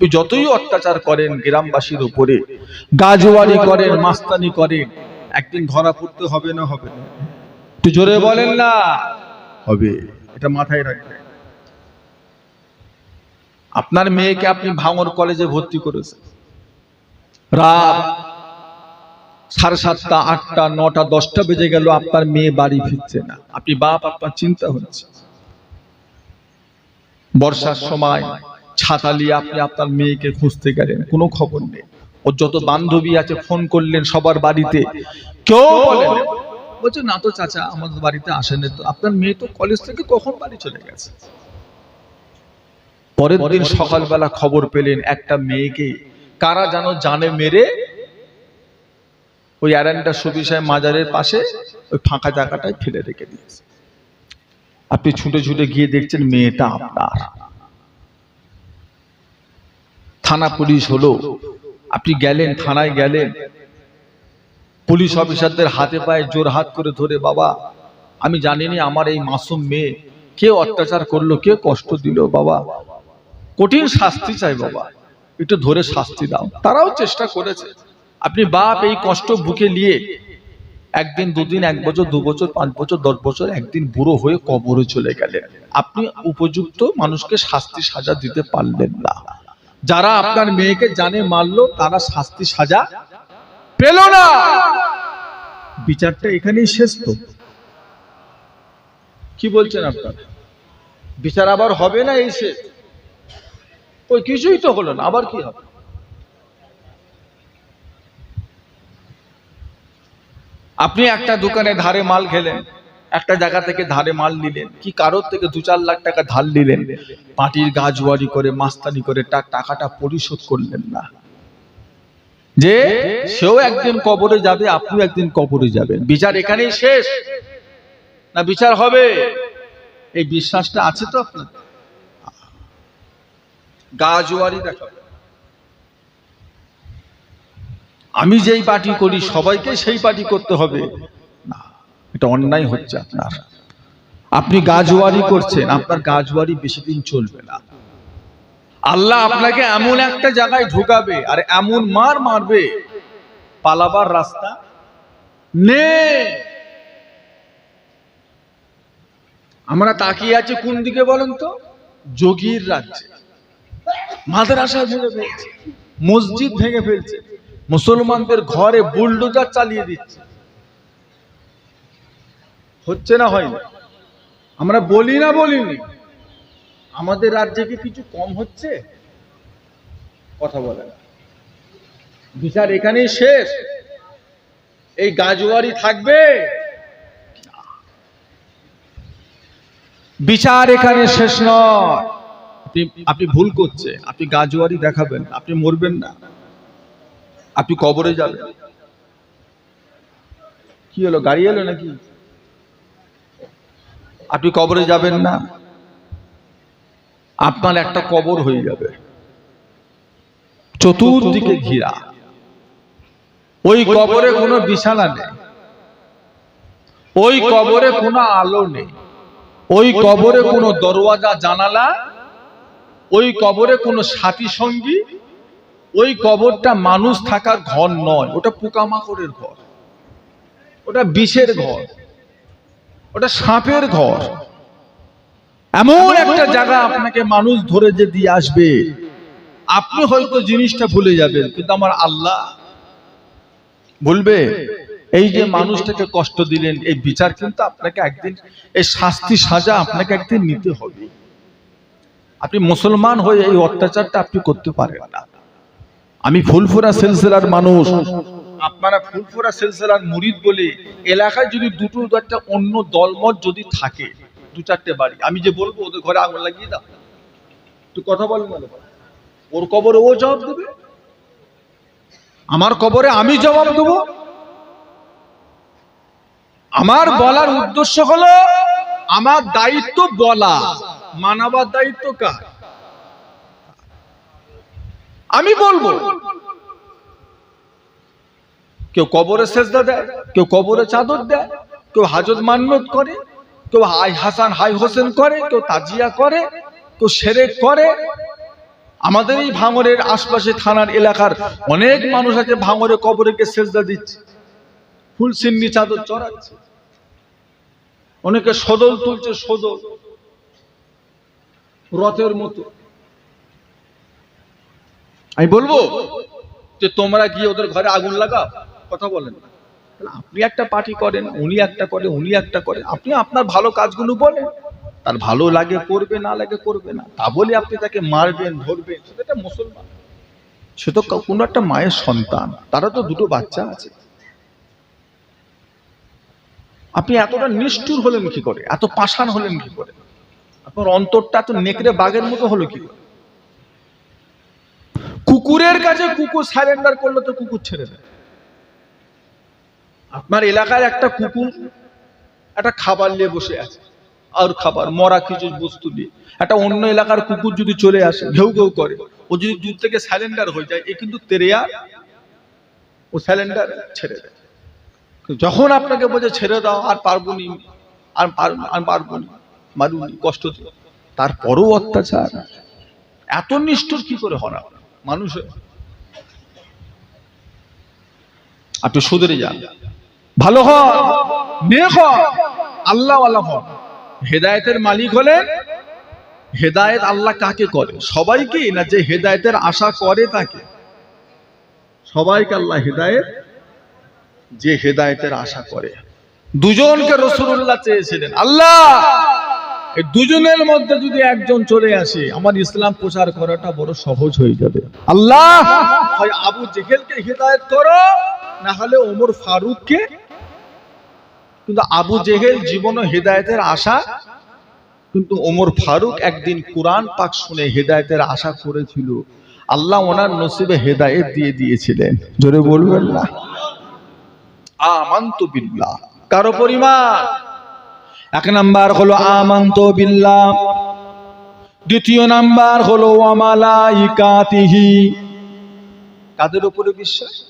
আপনি যতই অত্যাচার করেন গ্রামবাসীর উপরে গাজওয়ারি করেন, মাস্তানি করেন, একদিন ধরা পড়তে হবে না হবে না? একটু জোরে বলেন না। হবে, এটা মাথায় রাখবেন। আপনার মেয়েকে আপনি ভাঙর কলেজে ভর্তি করেছেন। রাত সাড়ে সাতটা, আটটা, নটা, দশটা বেজে গেল, আপনার মেয়ে বাড়ি ফিরছে না। আপনি বাপ, আপনার চিন্তা হচ্ছে। বর্ষার সময় ছাতা নিয়ে আপনি আপনার মেয়েকে খুঁজতে গেলেন, কোনো খবর নেই। ওর যত বান্ধবী আছে, ফোন করলেন সবার বাড়িতে। কেউ বলেন বলছে, না তো চাচা, আমাদের বাড়িতে আসেনি তো। আপনার মেয়ে তো কলেজ থেকে কখন বাড়ি চলে গেছে? পরের দিন সকালবেলা খবর পেলেন একটা মেয়েকে। কারা যেন জানে মেরে ওই অ্যারেন্ডা সবিসায় মাজারের পাশে ওই ফাঁকা জায়গাটায় ফেলে রেখে দিয়েছে। আপনি ছুটে ছুটে গিয়ে দেখছেন মেয়েটা আপনার। থানা পুলিশ হলো। আপনি গেলেন, থানায় গেলেন। পুলিশ অফিসারদের হাতে পায়ে জোর হাত করে ধরে, বাবা, আমি জানিনি আমার এই মাসুম মেয়ে, কে অত্যাচার করল, কে কষ্ট দিল, বাবা। কঠিন শাস্তি চাই, বাবা। একটু ধরে শাস্তি দাও। তারাও চেষ্টা করেছে। আপনি বাপ এই কষ্ট বুকে নিয়ে একদিন, দুদিন, এক বছর, দু বছর, পাঁচ বছর, দশ বছর, একদিন বুড়ো হয়ে কবরে চলে গেলেন। আপনি উপযুক্ত মানুষকে শাস্তি, সাজা দিতে পারলেন না। যারা আপনার মেয়েকে জানে মারলো, তারা শাস্তি সাজা পেল না। বিচারটা এখানেই শেষ তো। কি বলছেন আপনার? বিচার আবার হবে না এই শেষ? ওই কিছুই তো হলো না, আবার কি হবে? আপনি একটা দোকানে ধারে মাল খেলেন। একটা জায়গা থেকে ধারে মাল নিলেন। কি কারোর থেকে দু চার লাখ টাকা ধার নিলেন? পাটির গাছওয়ারি করে, মাস্তানি করে তার টাকাটা পরিশোধ করলেন না। যে সেও একদিন কবরে যাবে, আপনিও একদিন কবরে যাবেন। বিচার এখানেই শেষ। না বিচার হবে? এই বিশ্বাসটা আছে তো আপনার? গাজওয়ারি দেখাবে আমি যেই পার্টি করি, সবাইকে সেই পার্টি করতে হবে। এটা অন্যায় হচ্ছে আপনার। আপনি গাজওয়ারি করছেন, আপনার গাজওয়ারি বেশি দিন চলবে না। আল্লাহ আপনাকে এমন একটা জায়গায় ঢুকাবে আর এমন মার মারবে, পালাবার রাস্তা নে আমরা তাকিয়ে আছি কোন দিকে বলেন তো? যোগীর রাজ্যে। মাদ্রাসা ভেঙে ফেলছে, মসজিদ ভেঙে ফেলছে, মুসলমানদের ঘরে বুলডোজার চালিয়ে দিচ্ছে। হচ্ছে না হয় আমরা বলি না বলিনি। আমাদের রাজ্যে কি কিছু কম হচ্ছে? কথা বলে বিচার এখানেই শেষ। এই গাজুয়ারি থাকবে? বিচার এখানে শেষ নয়। আপনি আপনি ভুল করছে। আপনি গাজুয়ারি দেখাবেন, আপনি মরবেন না। আপনি কবরে যাবেন। কি হলো, গাড়ি এলো নাকি? আপনি কবরে যাবেন না। আপনার একটা কবর হয়ে যাবে। চতুর্দিকে ঘিরা। ওই কবরে কোনো বিছানা নেই। ওই কবরে কোনো আলো নেই। ওই কবরে কোনো দরওয়াজা, জানালা। ওই কবরে কোনো সাথী সঙ্গী। ওই কবরটা মানুষ থাকার ঘর নয়। ওটা পোকামাকড়ের ঘর। ওটা বিষের ঘর। ওটা সাপের ঘর। এমন একটা জায়গা আপনাকে মানুষ ধরে যে দিয়ে আসবে। আপনি হয়তো জিনিসটা ভুলে যাবেন, কিন্তু আমার আল্লাহ ভুলবে। এই যে মানুষটাকে কষ্ট দিলেন, এই বিচার কিন্তু আপনাকে একদিন, এই শাস্তি সাজা আপনাকে একদিন নিতে হবে। আপনি মুসলমান হয়ে এই অত্যাচারটা আপনি করতে পারেন না। আমি ফুলফুরা সিলসিলার মানুষ আপনারা ফুলফুরা সিলসিলার মুরিদ বলে এলাকায় যদি দুটো একটা অন্য দলমত যদি থাকে, দু চারটে বাড়ি, আমি যে বলব ওদের ঘরে আগুন লাগিয়ে দাও। তুই কথা বল ওর কবরে ও জবাব দেবে? আমার কবরে আমি জবাব দেবো? আমার বলার উদ্দেশ্য হলো, আমার দায়িত্ব বলা। মানাবার দায়িত্ব কার? আমি বলব। কেউ কবরে সেজদা দেয়, কেউ কবরে চাদর দেয়, কেউ হাজত মান্নত করে, কেউ হাই হাসান, হাই হোসেন করে, কেউ তাজিয়া করে, কেউ সেরেক করে। আমাদের এই ভাঙরের আশপাশে থানার এলাকার অনেক মানুষ আছে ভাঙরে কবরেকে সেজদা দিচ্ছে, ফুল সিন্নি চাদর চড়াচ্ছে। অনেকে সদল তুলছে, সদল, রথের মতো। আমি বলব যে তোমরা গিয়ে ওদের ঘরে আগুন লাগাও। কথা বলেন। আপনি একটা পার্টি করেন, উনি একটা করে, উনি একটা করে। আপনি আপনার ভালো কাজগুলো বলেন। তার ভালো লাগে করবে, না লাগে করবে না। তা বলে আপনি তাকে মারবেন, ধরবেন। সেটা মুসলমান। সে তো কোনো একটা মায়ের সন্তান। তারা তো দুটো বাচ্চা আছে। আপনি এতটা নিষ্ঠুর হলেন কি করে? এত পাষাণ হলেন কি করে? আপনার অন্তরটা এত নেকড়ে বাঘের মতো হলো কি করে? কুকুরের কাছে কুকুর সারেন্ডার করলে তো কুকুর ছেড়ে দেয়। আপনার এলাকায় একটা কুকুর, একটা খাবার নিয়ে বসে আছে। আর খাবার, মরা কিছু বস্তু নিয়ে একটা অন্য এলাকার কুকুর যদি চলে আসে, ঘেউ ঘেউ করে, ও যদি দূর থেকে স্যালেন্ডার হয়ে যায়, এ কিন্তু তেরেয়া ও স্যালেন্ডার ছেড়ে দেয়। যখন আপনাকে বলছে, ছেড়ে দাও, আর পারব নি আর আর পারব নি মারুনি, কষ্ট তারপরও অত্যাচার। এত নিষ্ঠুর কি করে হন? মানুষের। আপনি সুদরে যান। ভালো হন নেক আল্লাহ আল্লাহ হন হেদায়েতের মালিক হলেন, হেদায়েত আল্লাহ কাকে করে? সবাইকে না যে হেদায়েতের আশা করে তাকে? সবাইকে আল্লাহ হেদায়েত, যে হেদায়েতের আশা করে। দুজনকে রসুল্লাহ চেয়েছিলেন। আল্লাহ দুজনের মধ্যে যদি একজন চলে আসে, আমার ইসলাম প্রচার করাটা বড় সহজ হয়ে যাবে। আল্লাহ, হয় আবু জেহেলকে হিদায়ত করো, না হলে ওমর ফারুককে কিন্তু আবু জেহেল জীবন হেদায়েতের আশা কিন্তু ওমর ফারুক একদিন কোরআন পাক শুনে হেদায়েতের আশা করেছিল। আল্লাহ ওনার নসিবে হেদায়েত দিয়ে দিয়েছিলেন। জোরে বলবেন না? আমান্তু বিল্লাহ। কারও পরিমাণ? এক নাম্বার হলো আমান্ত বিল্লাহ। দ্বিতীয় নাম্বার হলো ওয়ামালাইকাতিহি কাদের উপরে বিশ্বাস?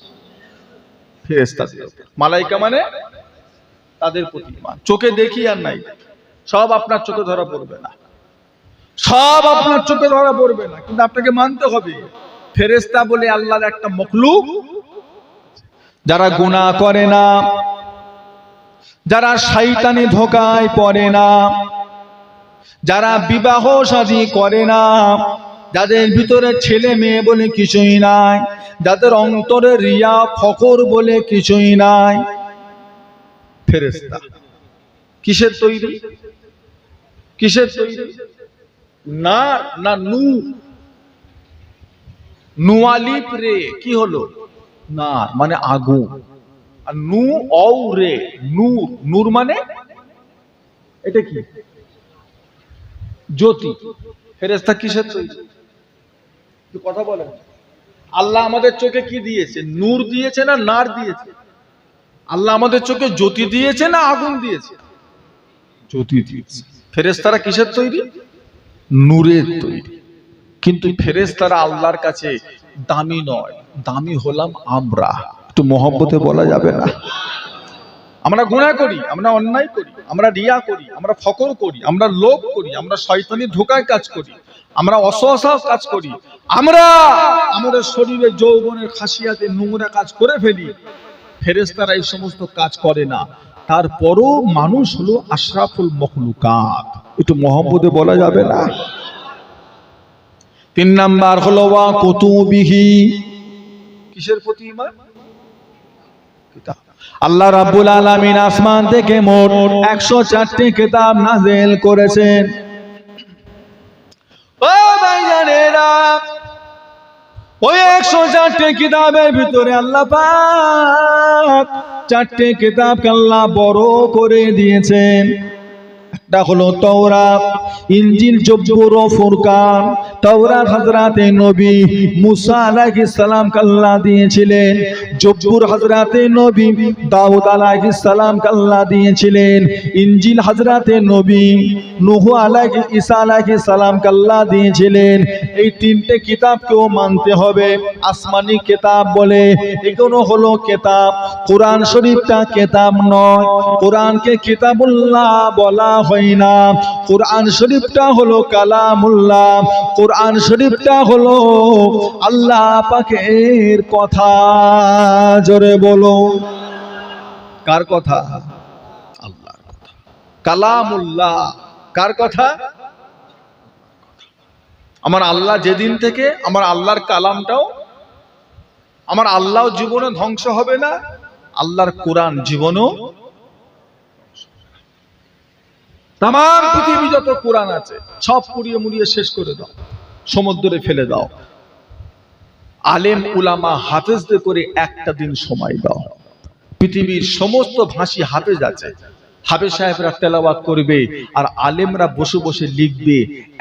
ফেরেশতাদের মালাইকা মানে? তাদের প্রতি চোখে দেখি আর নাই। সব আপনার চোখে ধরা পড়বে না। সব আপনার চোখে ধরা পড়বে না। কিন্তু আপনাকে মানতে হবে, ফেরেশতা বলে আল্লাহর একটা মখলুক। যারা গুনাহ করে না, যারা শয়তানি ধোকায় পড়ে না, যারা বিবাহ শাদী করে না, যাদের ভিতরে ছেলে মেয়ে বলে কিছুই নাই, যাদের অন্তরে রিয়া ফকর বলে কিছুই নাই ফেরেশতা। কিসের তৈরি? কিসের তৈরি? না না? নু নুয়ালিপ রে, কি হলো? না মানে আগুন। আর নু অউ রে, নূর। নূর মানে? এটা কি? জ্যোতি। ফেরেস্তা কিসের তৈরি? কথা বলেন। আল্লাহ আমাদের চোখে কি দিয়েছে? নূর দিয়েছে না নার দিয়েছে? আল্লাহ আমাদের চোখে জ্যোতি দিয়েছে না আগুন দিয়েছে? জ্যোতি দিয়েছে। ফেরেস্তারা কিসের তৈরি? নূরের তৈরি। কিন্তু ফেরেস্তারা আল্লাহর কাছে দামি নয়। দামি হলাম আমরা। একটু মহব্বতে বলা যাবে না। আমরা গুণা করি আমরা অন্যায় করি আমরা রিয়া করি আমরা ফকর করি আমরা লোভ করি আমরা শয়তানি ধোকায় কাজ করি আমরা অসহসা কাজ করি। আমরা আমাদের শরীরে যৌবনের খাসিয়াতে নোংরা কাজ করে ফেলি। ফেরেস্তারা এই সমস্ত কাজ করে না। তারপরও মানুষ হলো আশরাফুল মখলুকাত। একটু মহব্বতে বলা যাবে না? তিন নাম্বার হলো ওয়া কুতুবিহি। কিসের প্রতি ইমান আল্লাহ রাব্বুল আলামিন আসমান থেকে মোট একশো চারটি কিতাব নাজেল করেছেন। ও ভাইজানেরা ওই একশো চারটে কিতাবের ভিতরে আল্লাহ চারটে কিতাবকে আল্লাহ বড় করে দিয়েছেন। একটা হলো তওরাত, ইনজিল, জব্বুর ও ফুরকান। তওরাত হযরতে নবী মুসা আলাইহিস সালাম আল্লাহ দিয়েছিলেন। জব্বুর হযরতে নবী দাউদ আলাইহিস সালাম আল্লাহ দিয়েছিলেন। ইনজিল হযরতে নবী নূহ আলাইহিস ঈসা আলাইহিস সালাম আল্লাহ দিয়েছিলেন। এই তিনটে কিতাবকেও মানতে হবে। আসমানি কিতাব বলে, এগুলো হলো কিতাব। কোরআন শরীফটা কিতাব নয়। কোরআনকে কিতাবুল্লাহ বলা হয় হয় না কোরআন শরীফটা হলো কালামুল্লাহ। কোরআন শরীফটা হলো আল্লাহ পাকের কথা। জোরে বলো। কার কথা? আল্লাহর কথা। কালামুল্লাহ। কার কথা? আমার আল্লাহ যেদিন থেকে আমার আল্লাহর কালামটাও, আমার আল্লাহ জীবনে ধ্বংস হবে না, আল্লাহর কোরআন জীবনও তাম পৃথিবী যত কোরআন আছে, সব পুড়িয়ে মুড়িয়ে শেষ করে দাও, সমুদ্রে ফেলে দাও। আলেম, উলামা, হাফেজদের করে একটা দিন সময় দাও। পৃথিবীর সমস্ত ভাষী হাফেজ আছে, হাফেজ সাহেবরা তেলাওয়াত করবে আর আলেমরা বসে বসে লিখবে,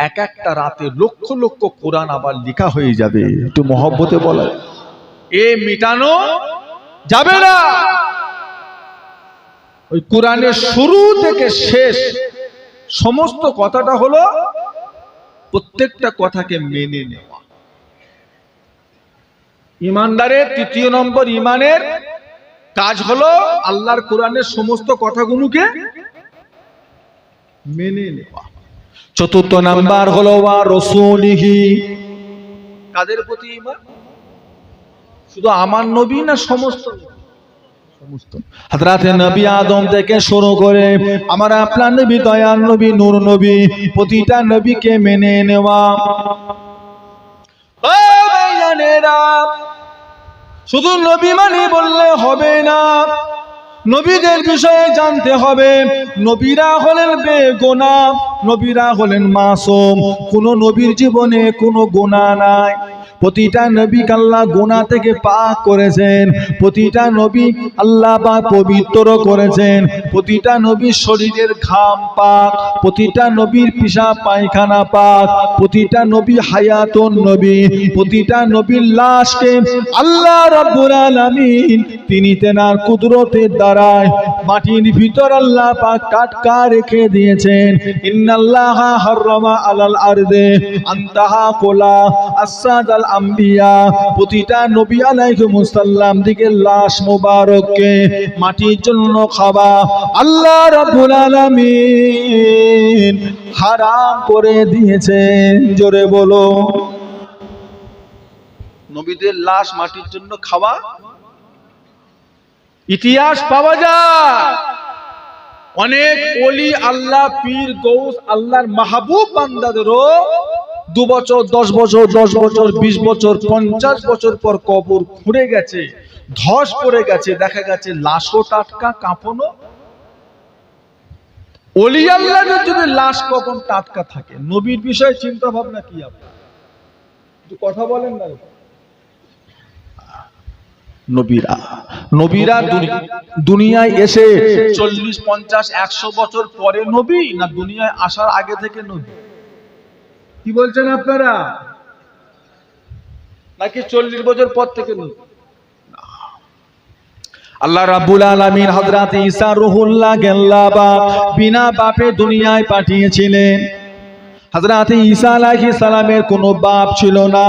এক একটা রাতে লক্ষ লক্ষ কোরআন আবার লেখা হয়ে যাবে। একটু মহব্বতে বলা। এ মিটানো যাবে না। ওই কোরআনের শুরু থেকে শেষ সমস্ত কথাটা হলো প্রত্যেকটা কথাকে মেনে নেওয়া। ইমানদারের তৃতীয় নম্বর ইমানের কাজ হলো আল্লাহর কোরআনের সমস্ত কথাগুলোকে মেনে নেওয়া। চতুর্থ নাম্বার হলো রসুলিহি। কাদের প্রতি ইমান? শুধু আমার নবী না সমস্ত সমস্ত হাজরাতে নবী আদম থেকে শুরু করে আমার আপনার নবী, দয়াল নবী, নূর নবী, প্রতিটা নবীকে মেনে নেওয়া। শুধু নবী মানে বললে হবে না। নবীদের বিষয়ে জানতে হবে। নবীরা হলেন বেগোনা, নবীরা হলেন মাসুম। কোন নবীর জীবনে কোনো গোনা নাই। প্রতিটা নবী আল্লাহ গোনা থেকে পাক করেছেন। প্রতিটা নবী আল্লাহ বা পবিত্র করেছেন। প্রতিটা নবীর শরীরের ঘাম পাক। প্রতিটা নবীর পিসা পায়খানা পাক। প্রতিটা নবী হায়াতন নবী। প্রতিটা নবীর লাশকে আল্লাহ রাব্বুল আলামিন তিনি তেনার কুদরতের দ্বারায় মাটির ভিতর আল্লাহ পাক টাটকা রেখে দিয়েছেন। ইন্নাল্লাহা হাররামা আলাল আরদে। আনতাহা কোলা আসাদ আল আম্বিয়া। প্রতিটা নবী আলাইহিস সালাম দিকে লাশ মোবারককে মাটির জন্য খাওয়া। আল্লাহ রাব্বুল আলামিন হারাম করে দিয়েছেন। জোরে বলো। নবীদের লাশ মাটির জন্য খাওয়া ইতিহাস পাওয়া যায়। অনেক অলি আল্লাহ, পীর গৌস, আল্লাহর মাহবুব বান্দাদেরও দু বছর, দশ বছর দশ বছর, বিশ বছর, পঞ্চাশ বছর পর কবর খুঁড়ে গেছে, ধস পড়ে গেছে, দেখা গেছে লাশও টাটকা কাঁপনো অলি আল্লাহদের যদি লাশ কখন টাটকা থাকে, নবীর বিষয়ে চিন্তা ভাবনা কি আপনার? কথা বলেন না নবীরা। নবীরা দুনিয়ায় এসে চল্লিশ, পঞ্চাশ, একশো বছর পরে নবী না দুনিয়ায় আসার আগে থেকে নবী? কি বলছেন আপনারা? নাকি চল্লিশ বছর পর থেকে নবী? আল্লাহ রাব্বুল আলামিন হযরত ঈসা রুহুল্লাহ গেল্লাবা বিনা বাপে দুনিয়ায় পাঠিয়েছিলেন। হযরত ঈসা আলাইহিস সালামের কোনো বাপ ছিল না।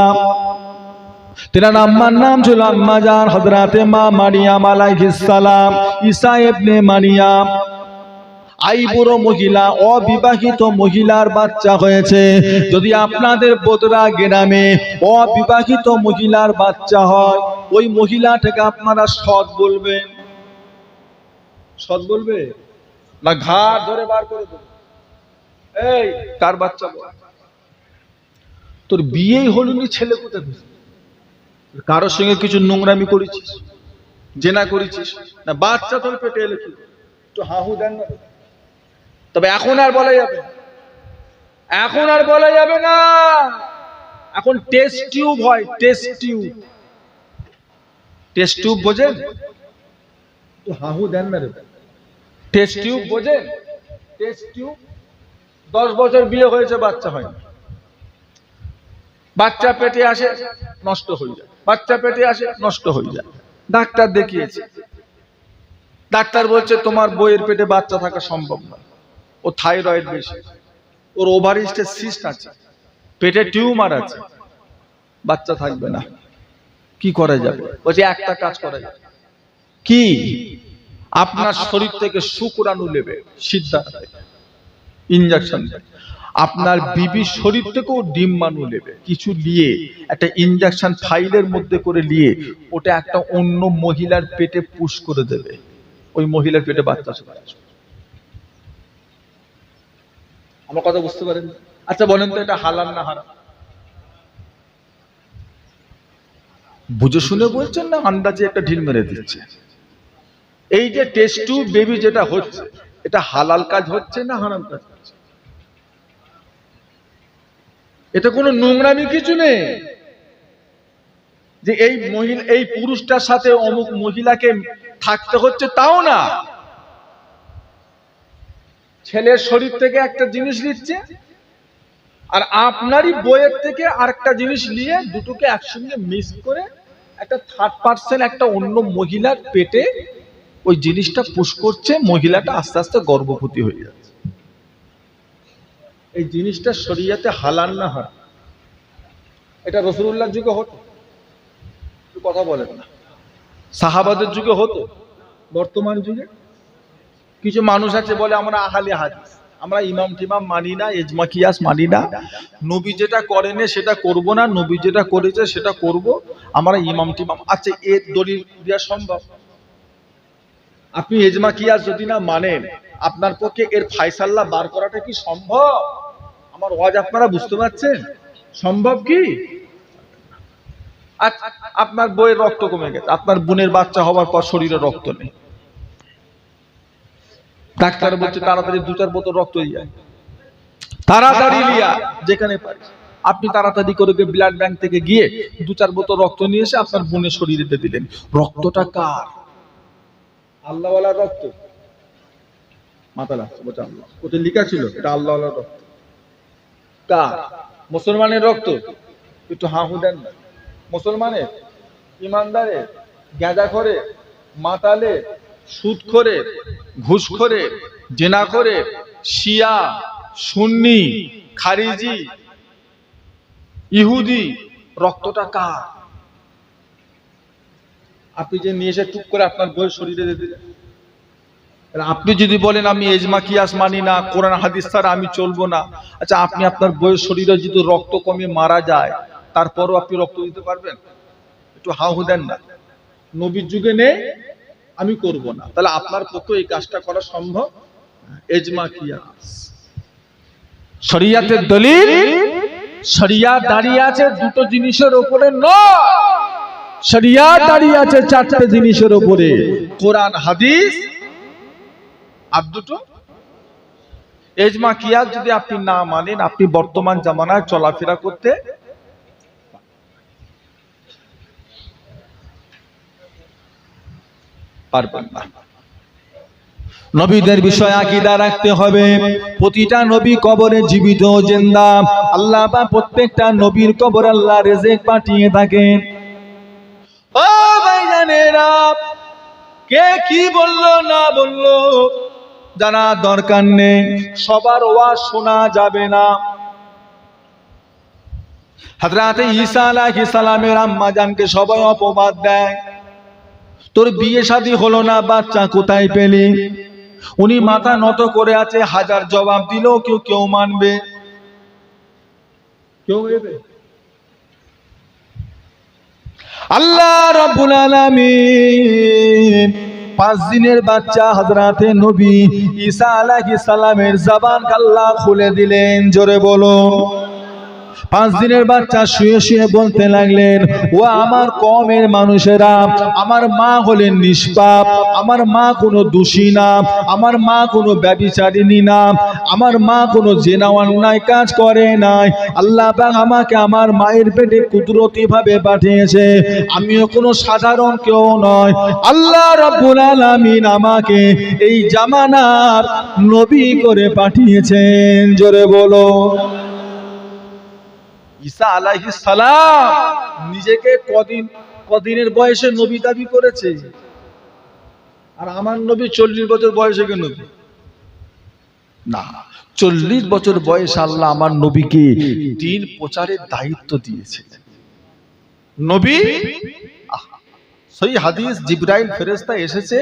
তেনার আম্মার নাম ছিল আম্মা জান, হযরতে মা মারিয়াম আলাইহিস সালাম, ঈসা ইবনে মারিয়াম। আই বুড়ো মহিলা, অবিবাহিত মহিলার বাচ্চা হয়েছে। যদি আপনাদের বোদরা গ্রামে অবিবাহিত মহিলার বাচ্চা হয়, ওই মহিলাটাকে আপনারা সৎ বলবেন। সৎ বলবে? না ঘাট ধরে বার করে দেবে। এই, কার বাচ্চা তোর বিয়েই হলুনি ছেলে কোথায়? কারোর সঙ্গে কিছু নোংরামি করেছিস জেনা করেছিস না বাচ্চা তোর পেটে এলে কি? তো হাহু দেন না। তবে এখন আর বলা যাবে এখন আর বলা যাবে না। এখন টেস্ট টিউব হয় টেস্ট টিউব টেস্ট টিউব বোঝেন? তো হাহু দেন না টেস্ট টিউব বোঝেন? টেস্ট টিউব দশ বছর বিয়ে হয়েছে বাচ্চা হয়নি। বাচ্চা পেটে আসে নষ্ট হয়ে যায় বাচ্চা পেটে আসে নষ্ট হয়ে যায় ডাক্তার দেখিয়েছে ডাক্তার বলছে তোমার বইয়ের পেটে বাচ্চা থাকা সম্ভব নয় ও থাইরয়েড বেশি ওর ওভারিস্টের সিস্ট আছে পেটে টিউমার আছে বাচ্চা থাকবে না কি করা যাবে বলছে একটা কাজ করা যাবে কি আপনার শরীর থেকে শুক্রাণু নেবে সিদ্ধা থেকে ইঞ্জেকশন আপনার বিবি শরীর থেকেও ডিম মানু নেবে। কিছু নিয়ে একটা ইঞ্জেকশন ফাইলের মধ্যে করে নিয়ে ওটা একটা অন্য মহিলার পেটে পুশ করে দেবে। ওই মহিলার পেটে বাচ্চা চলে আসবে। আমার কথা বুঝতে পারেন? আচ্ছা বলেন তো এটা হালাল না হারাম? বুঝে শুনে বলছেন না আন্দাজে একটা ঢিল মেরে দিচ্ছে? এই যে টেস্ট টু বেবি যেটা হচ্ছে এটা হালাল কাজ হচ্ছে না হারাম কাজ হচ্ছে? এটা কোনো নোংরামি কিছু নেই। যে এই মহিলা, এই পুরুষটার সাথে অমুক মহিলাকে থাকতে হচ্ছে তাও না। ছেলের শরীর থেকে একটা জিনিস নিচ্ছে, আর আপনারই বইয়ের থেকে আরেকটা জিনিস নিয়ে দুটোকে একসঙ্গে মিক্স করে একটা থার্ড পার্সেন্ট একটা অন্য মহিলার পেটে ওই জিনিসটা পুশ করছে, মহিলাটা আস্তে আস্তে গর্ভবতী হয়ে যাচ্ছে। এই জিনিসটা শরিয়াতে হালান না হয় এটা রসুল্লাহর যুগে হতো। কথা বলেন না। সাহাবাদের যুগে হতো। বর্তমান যুগে কিছু মানুষ আছে বলে আমরা আহালি হাদিস। আমরা ইমাম টিমাম মানি না এজমা কিয়াস মানি না। নবী যেটা করেনি সেটা করব না, নবী যেটা করেছে সেটা করব। আমরা ইমাম টিমাম আচ্ছা এর দলিল দেওয়া সম্ভব। আপনি এজমা কিয়াস যদি না মানেন, আপনার পক্ষে এর ফাইসাল্লা বার করাটা কি সম্ভব? আমার ওয়াজ আপনারা বুঝতে পারছেন? সম্ভব কি? আচ্ছা, আপনার বইয়ের রক্ত কমে গেছে। আপনার বোনের বাচ্চা হওয়ার পর শরীরে রক্ত নেই। ডাক্তার বলছে তাড়াতাড়ি দু চার বোতল রক্ত দিয়ে তাড়াতাড়ি লিয়া যেখানে পারি আপনি তাড়াতাড়ি করে ব্লাড ব্যাংক থেকে গিয়ে দু চার বোতল রক্ত নিয়ে এসে আপনার বোনের শরীরে দিলেন। রক্তটা কার? আল্লাহওয়ালার রক্ত। লাগছে বলছে আল্লাহ। কোথায় লিখা ছিল এটা আল্লাহওয়ালার রক্ত। কার মুসলমানের রক্ত। একটু হাঁ হু দেন না। মুসলমানের ইমানদারের গাঁজা করে মাতালে সুদ করে ঘুষ করে জেনা করে শিয়া, সুন্নি, খারিজি, ইহুদি, রক্তটা কার? আপনি যে নিয়ে এসে টুক করে আপনার বই শরীরে দিয়ে দিলেন। আপনি যদি বলেন, আমি এজমা কিয়াস মানি না, কোরআন, হাদিস ছাড়া আমি চলবো না। আচ্ছা আপনি আপনার বইয়ের শরীরে যদি রক্ত কমে মারা যায়, তারপরও আপনি রক্ত দিতে পারবেন? একটু হাউ দেন না। নবীর যুগে নেই, আমি করব না। তাহলে আপনার পক্ষে এই কাজটা করা সম্ভব? এজমা কিয়াস শরিয়াতের দলিল, শরিয়া দাঁড়িয়ে আছে দুটো জিনিসের উপরে নয়। শরিয়া দাঁড়িয়ে আছে চারটে জিনিসের উপরে কোরআন, হাদিস আর দুটো? এজমা কিয়াস যদি আপনি না মানেন, আপনি বর্তমান জামানায় চলাফেরা করতে? পারবেন না। নবীদের বিষয় আকিদা রাখতে হবে। প্রতিটা নবী কবরে জীবিত জেন্দা। আল্লাহ বা প্রত্যেকটা নবীর কবর আল্লাহ রেজেক পাঠিয়ে থাকেন। ও ভাইজানেরা কে কি বলল না বলল? জানা দরকার নেই। সবার ওয়াজ শোনা যাবে না। হাজরাতে ঈসা আলাইহিস সালামের আম্মা জানকে সবাই অপবাদ দেয়। তোর বিয়ে শাদী হলো না, বাচ্চা কোথায় পেলি? উনি মাথা নত করে আছে, হাজার জবাব দিলেও কেউ কেউ মানবে। কেউ আল্লাহ রাব্বুল আলামিন পাঁচ দিনের বাচ্চা হাজরাতে নবী ঈসা আলাইহিস সালামের জবান আল্লাহ খুলে দিলেন। জোরে বলুন। পাঁচ দিনের বাচ্চা শুয়ে শুয়ে বলতে লাগলেন, ও আমার কমের মানুষেরা, আমার মা হলেন নিষ্পাপ, আমার মা কোনো দোষী না, আমার মা কোনো ব্যবিচারিণী না, আমার মা কোনো জেনা অন্যায় কাজ করে নাই। আল্লাহ আমাকে আমার মায়ের পেটে কুদরতি ভাবে পাঠিয়েছে, আমিও কোনো সাধারণ কেউ নয় আল্লাহ রাব্বুল আলামিন আমাকে এই জামানার নবী করে পাঠিয়েছেন। জোরে বলো। ঈসা আলাইহিস সালাম নিজেকে কদিন, কদিনের বয়সে নবী দাবি করেছে। আর আমার নবী চল্লিশ বছর বয়সে কেন নবী? না, চল্লিশ বছর বয়স আল্লাহ আমার নবীকে দিন প্রচারের দায়িত্ব দিয়েছিলেন নবী? সেই হাদিস জিব্রাইল ফেরেস্তা এসেছে,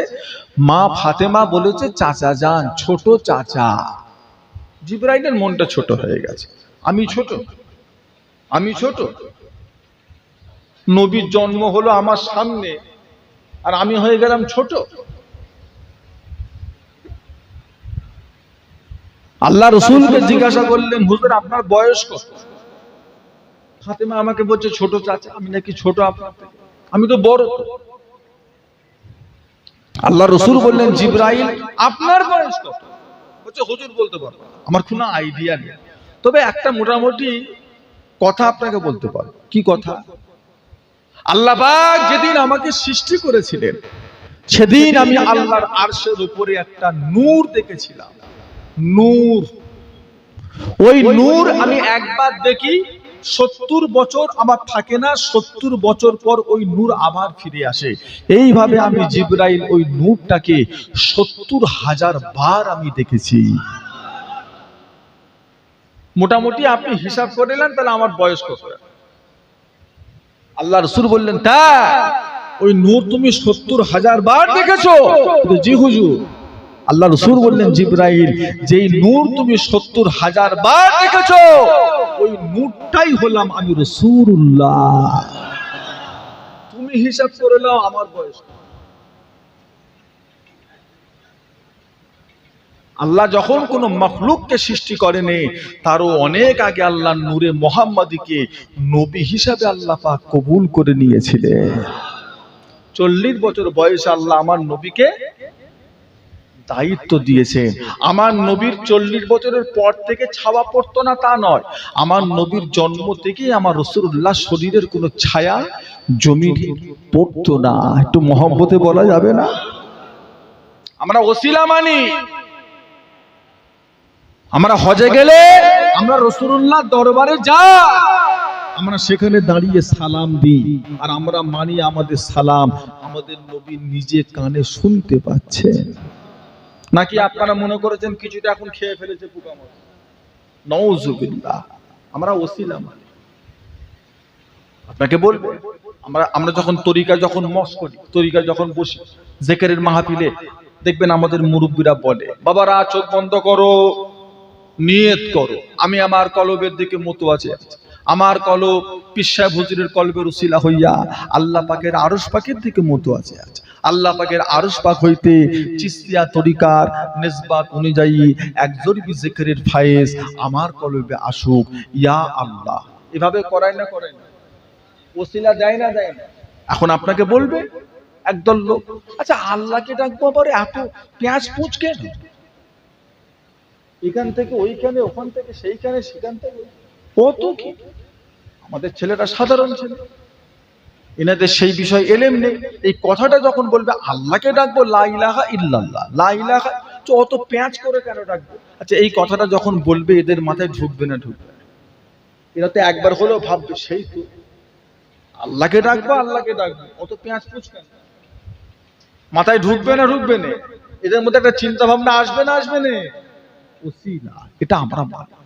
মা ফাতেমা বলেছে, চাচা যান, ছোট চাচা। জিব্রাইলের মনটা ছোট হয়ে গেছে। আমি ছোট। আমি ছোট। নবীর জন্ম হলো আমার সামনে আর আমি হয়ে গেলাম ছোট। আল্লাহ রসুলকে জিজ্ঞাসা করলেন হুজুর আপনার বয়স কত? ফাতেমা আমাকে বলছে ছোট চাচা আমি নাকি ছোট আপনার আমি তো বড় আল্লাহ রসুল বললেন জিব্রাইল আপনার বয়স কত? বলছে হুজুর বলতে পারব আমার কোনো আইডিয়া নেই। তবে একটা মোটামুটি কথা আপনাকে বলতে পারব। কি কথা? আল্লাহ যেদিন আমাকে সৃষ্টি করেছিলেন, সেদিন আমি আল্লাহর আরশের উপরে একটা নূর দেখেছিলাম। নূর। ওই নূর আমি একবার দেখি, সত্তর বছর আমার থাকে না, সত্তর বছর পর ওই নূর আবার ফিরে আসে। এইভাবে আমি জিব্রাইল ওই নূরটাকে সত্তর হাজার বার আমি দেখেছি। মোটামুটি আপনি হিসাব করে নেন, তাহলে আমার বয়স কত? আল্লাহ রসুল বললেন, তা, ওই নূর তুমি সত্তর হাজার বার দেখেছ? জি হুজুর, আল্লাহ রসুল বললেন, জিব্রাইল, যেই নূর তুমি সত্তর হাজার বার দেখেছ, ওই নূরটাই হলাম আমি রসুল্লাহ তুমি হিসাব করে নাও আমার বয়স আল্লাহ যখন কোন মখলুককে সৃষ্টি করেনি, তারও অনেক আগে আল্লাহ নূরে মোহাম্মদীকে নবী হিসাবে আল্লাহ পাক কবুল করে নিয়েছিলেন। চল্লিশ বছর বয়সে আল্লাহ আমার নবীকে দায়িত্ব দিয়েছেন। আমার নবীর চল্লিশ বছরের পর থেকে ছাওয়া পড়তো না তা নয়। আমার নবীর জন্ম থেকেই আমার রসুল্লাহ শরীরের কোনো ছায়া জমি পড়তো না। একটু মহব্বতে বলা যাবে না? আমরা ওসিলা মানি। আমরা হজে গেলে আমরা রসুল্লাহ দরবারে যা আমরা সেখানে দাঁড়িয়ে সালাম দিই আর আমরা মানি আমাদের সালাম আমাদের নবী নিজে কানে শুনতে পাচ্ছেন নাকি আপনারা মনে করেছেন কিছুটা এখন খেয়ে ফেলেছে নওজুবিল্লাহ আমরা ওসিলা মানি আপনাকে বলব, আমরা আমরা যখন তরিকা যখন মস করি, তরিকা যখন বসি, জেকেরের মাহফিলে দেখবেন আমাদের মুরব্বীরা বলে, বাবারা, চোখ বন্ধ করো। নিয়ত করো। আমি আমার কলবের দিকে মতো আছে। আমার কলব পিসা হুজুরের কলবের উশিলা হইয়া আল্লাহ পাকের আরস পাকের দিকে মতো আছে। আল্লাহ পাকের আরস পাক হইতে চিস্তিয়া তরিকার নিসবাত অনুযায়ী একজরিবি জিকিরের ফায়েজ আমার কলবে আসুক। ইয়া আল্লাহ। এভাবে করায় না করায় না। ওসিলা দেয় না দেয় না। এখন আপনাকে বলবে, একদল লোক আচ্ছা আল্লাহকে ডাকবো আবার এত পেঁয়াজ পুঁচ কেন এখান থেকে ওইখানে, ওখান থেকে সেইখানে, সেখান থেকে। কত কি? আমাদের ছেলেরা সাধারণ ছেলে। এনাদের সেই বিষয় এলেম নেই। এই কথাটা যখন বলবে, আল্লাহকে ডাকবো লাইলাহা ইল্লাল্লাহ লাইলাহা অত প্যাঁচ করে কেন ডাকবো? আচ্ছা এই কথাটা যখন বলবে, এদের মাথায় ঢুকবে না, ঢুকবে এরা তো একবার হলেও ভাববে, সেই তো। আল্লাহকে ডাকবো আল্লাহকে ডাকবো। অত পেঁয়াজ মাথায় ঢুকবে না ঢুকবে না। এদের মধ্যে একটা চিন্তা ভাবনা আসবে না আসবে না। এটা আমরা মানি